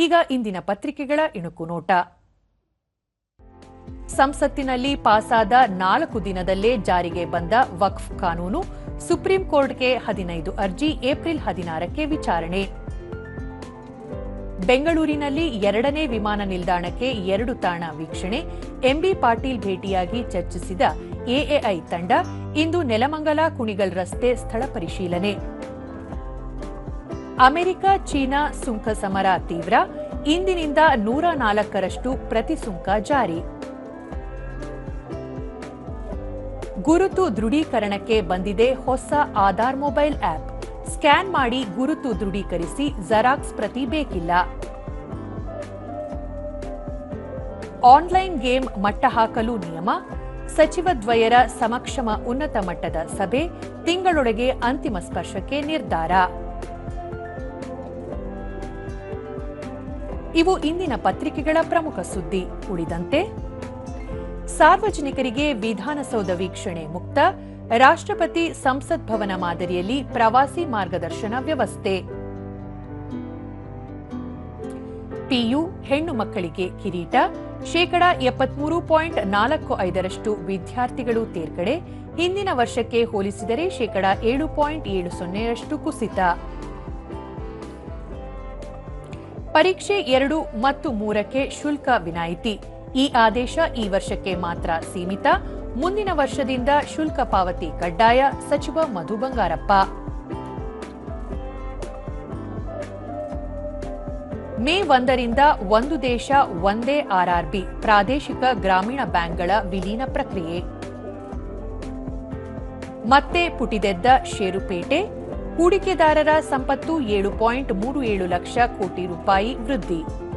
ಈಗ ಇಂದಿನ ಪತ್ರಿಕೆಗಳ ಇಣುಕು ನೋಟ. ಸಂಸತ್ತಿನಲ್ಲಿ ಪಾಸಾದ ನಾಲ್ಕು ದಿನದಲ್ಲೇ ಜಾರಿಗೆ ಬಂದ ವಕ್ಫ್ ಕಾನೂನು ಸುಪ್ರೀಂ ಕೋರ್ಟ್ಗೆ ಹದಿನೈದು ಅರ್ಜಿ ಏಪ್ರಿಲ್ ಹದಿನಾರಕ್ಕೆ ವಿಚಾರಣೆ. ಬೆಂಗಳೂರಿನಲ್ಲಿ ಎರಡನೇ ವಿಮಾನ ನಿಲ್ದಾಣಕ್ಕೆ ಎರಡು ತಾಣ ವೀಕ್ಷಣೆ. ಎಂಬಿ ಪಾಟೀಲ್ ಭೇಟಿಯಾಗಿ ಚರ್ಚಿಸಿದ ಎಎಐ ತಂಡ ಇಂದು ನೆಲಮಂಗಲ ಕುಣಿಗಲ್ ರಸ್ತೆ ಸ್ಥಳ ಪರಿಶೀಲನೆ. ಅಮೆರಿಕ, ಚೀನಾ ಸುಂಕ ಸಮರ ತೀವ್ರ, ಇಂದಿನಿಂದ ನೂರ ನಾಲ್ಕರಷ್ಟು ಪ್ರತಿ ಸುಂಕ ಜಾರಿ. ಗುರುತು ದೃಢೀಕರಣಕ್ಕೆ ಬಂದಿದೆ ಹೊಸ ಆಧಾರ್ ಮೊಬೈಲ್ ಆಪ್ ಸ್ಕ್ಯಾನ್ ಮಾಡಿ ಗುರುತು ದೃಢೀಕರಿಸಿ ಜೆರಾಕ್ಸ್ ಪ್ರತಿ ಬೇಕಿಲ್ಲ. ಆನ್ಲೈನ್ ಗೇಮ್ ಮಟ್ಟ ಹಾಕಲು ನಿಯಮ. ಸಚಿವದ್ವಯರ ಸಮಕ್ಷಮ ಉನ್ನತ ಮಟ್ಟದ ಸಭೆ ತಿಂಗಳೊಳಗೆ ಅಂತಿಮ ಸ್ಪರ್ಶಕ್ಕೆ ನಿರ್ಧಾರ. ಇವು ಇಂದಿನ ಪತ್ರಿಕೆಗಳ ಪ್ರಮುಖ ಸುದ್ದಿ. ಉಳಿದಂತೆ, ಸಾರ್ವಜನಿಕರಿಗೆ ವಿಧಾನಸೌಧ ವೀಕ್ಷಣೆ ಮುಕ್ತ, ರಾಷ್ಟ್ರಪತಿ ಸಂಸತ್ ಭವನ ಮಾದರಿಯಲ್ಲಿ ಪ್ರವಾಸಿ ಮಾರ್ಗದರ್ಶನ ವ್ಯವಸ್ಥೆ. ಪಿಯು ಹೆಣ್ಣು ಮಕ್ಕಳಿಗೆ ಕಿರೀಟ, ಶೇಕಡ ಎಪ್ಪತ್ಮೂರು ಪಾಯಿಂಟ್ ನಾಲ್ಕು ಐದರಷ್ಟು ವಿದ್ಯಾರ್ಥಿಗಳು ತೇರ್ಗಡೆ, ಹಿಂದಿನ ವರ್ಷಕ್ಕೆ ಹೋಲಿಸಿದರೆ ಶೇಕಡ ಏಳು ಪಾಯಿಂಟ್ ಏಳು ಸೊನ್ನೆಯಷ್ಟು ಕುಸಿತ. ಪರೀಕ್ಷೆ ಎರಡು ಮತ್ತು ಮೂರಕ್ಕೆ ಶುಲ್ಕ ವಿನಾಯಿತಿ. ಈ ಆದೇಶ ಈ ವರ್ಷಕ್ಕೆ ಮಾತ್ರ ಸೀಮಿತ. ಮುಂದಿನ ವರ್ಷದಿಂದ ಶುಲ್ಕ ಪಾವತಿ ಕಡ್ಡಾಯ. ಸಚಿವ ಮಧು ಬಂಗಾರಪ್ಪ. ಮೇ ಒಂದರಿಂದ ಒಂದು ದೇಶ ಒಂದೇ ಆರ್ಆರ್ಬಿ, ಪ್ರಾದೇಶಿಕ ಗ್ರಾಮೀಣ ಬ್ಯಾಂಕ್ಗಳ ವಿಲೀನ ಪ್ರಕ್ರಿಯೆ. ಮತ್ತೆ ಪುಟಿದೆದ್ದ ಷೇರುಪೇಟೆ. ಹೂಡಿಕೆದಾರರ ಸಂಪತ್ತು ಏಳು ಪಾಯಿಂಟ್ ಮೂರು ಏಳು ಲಕ್ಷ ಕೋಟಿ ರೂಪಾಯಿ ವೃದ್ಧಿ.